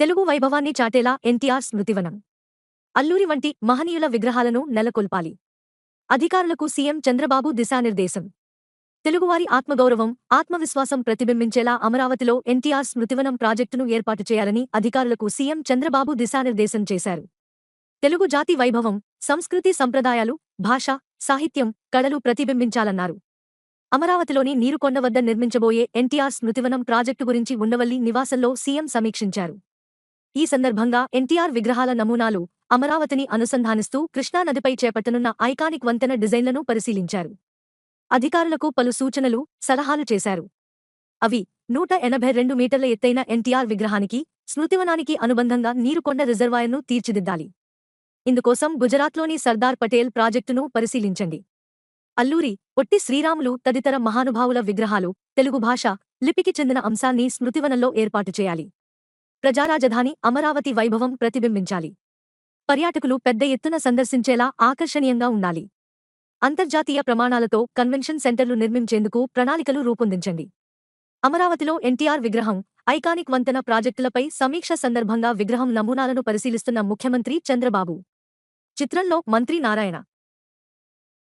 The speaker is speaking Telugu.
తెలుగు వైభవాన్ని చాటేలా ఎన్టీఆర్ స్మృతివనం. అల్లూరి వంటి మహనీయుల విగ్రహాలను నెలకొల్పాలి. అధికారులకు సీఎం చంద్రబాబు దిశానిర్దేశం. తెలుగువారి ఆత్మగౌరవం ఆత్మవిశ్వాసం ప్రతిబింబించేలా అమరావతిలో ఎన్టీఆర్ స్మృతివనం ప్రాజెక్టును ఏర్పాటు చేయాలని అధికారులకు సీఎం చంద్రబాబు దిశానిర్దేశం చేశారు. తెలుగు జాతి వైభవం సంస్కృతి సంప్రదాయాలు భాష సాహిత్యం కళలు ప్రతిబింబించాలన్నారు. అమరావతిలోని నీరుకొండ వద్ద నిర్మించబోయే ఎన్టీఆర్ స్మృతివనం ప్రాజెక్టు గురించి ఉండవల్లి నివాసంలో సీఎం సమీక్షించారు. ఈ సందర్భంగా ఎన్టీఆర్ విగ్రహాల నమూనాలు అమరావతిని అనుసంధానిస్తూ కృష్ణానదిపై చేపట్టనున్న ఐకానిక్ వంతెన డిజైన్లను పరిశీలించారు. అధికారులకు పలు సూచనలు సలహాలు చేశారు. అవి నూట ఎనభై రెండు మీటర్ల ఎత్తైన ఎన్టీఆర్ విగ్రహానికి స్మృతివనానికి అనుబంధంగా నీరుకొండ రిజర్వాయర్ను తీర్చిదిద్దాలి. ఇందుకోసం గుజరాత్లోని సర్దార్ పటేల్ ప్రాజెక్టును పరిశీలించండి. అల్లూరి ఒట్టి శ్రీరాములు తదితర మహానుభావుల విగ్రహాలు తెలుగు భాష లిపికి చెందిన అంశాన్ని స్మృతివనంలో ఏర్పాటు చేయాలి. ప్రజారాజధాని అమరావతి వైభవం ప్రతిబింబించాలి. పర్యాటకులు పెద్ద ఎత్తున సందర్శించేలా ఆకర్షణీయంగా ఉండాలి. అంతర్జాతీయ ప్రమాణాలతో కన్వెన్షన్ సెంటర్లు నిర్మించేందుకు ప్రణాళికలు రూపొందించండి. అమరావతిలో ఎన్టీఆర్ విగ్రహం ఐకానిక్ వంతెన ప్రాజెక్టులపై సమీక్ష సందర్భంగా విగ్రహం నమూనాలను పరిశీలిస్తున్న ముఖ్యమంత్రి చంద్రబాబు. చిత్రంలో మంత్రి నారాయణ.